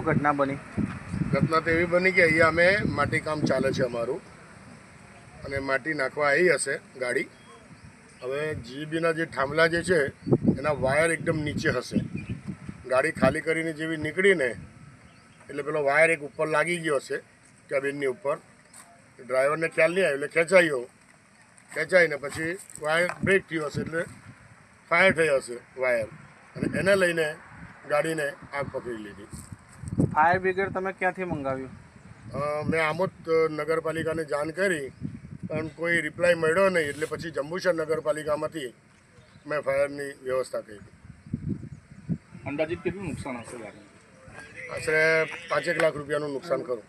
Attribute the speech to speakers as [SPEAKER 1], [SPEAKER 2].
[SPEAKER 1] ઘટના બની?
[SPEAKER 2] ઘટના તો એવી બની કે અહીંયા અમે માટી કામ ચાલે છે અમારું. અને માટી નાખવા આવી હશે ગાડી. હવે જીબીના જે થાંભલા જે છે એના વાયર એકદમ નીચે હશે. ગાડી ખાલી કરીને જેવી નીકળીને એટલે પેલો વાયર એક ઉપર લાગી ગયો હશે કેબિનની ઉપર. ડ્રાઈવરને ખ્યાલ નહીં આવ્યો એટલે ખેંચાયો. ખેંચાઈને પછી વાયર બ્રેક થયો હશે એટલે ફાયર થયો હશે વાયર. અને એને લઈને ગાડીને આગ પકડી લીધી.
[SPEAKER 1] ફાયર બ્રિગેડ તમે ક્યાંથી મંગાવ્યું?
[SPEAKER 2] મેં આમોદ નગરપાલિકાને જાણ કરી પણ કોઈ રિપ્લાય મળ્યો નહીં. એટલે પછી જંબુસર નગરપાલિકામાંથી મેં ફાયરની વ્યવસ્થા કરી
[SPEAKER 3] અંદાજિત કેટલું નુકસાન હશે
[SPEAKER 2] આશરે પાંચેક લાખ રૂપિયાનું નુકસાન ખરું.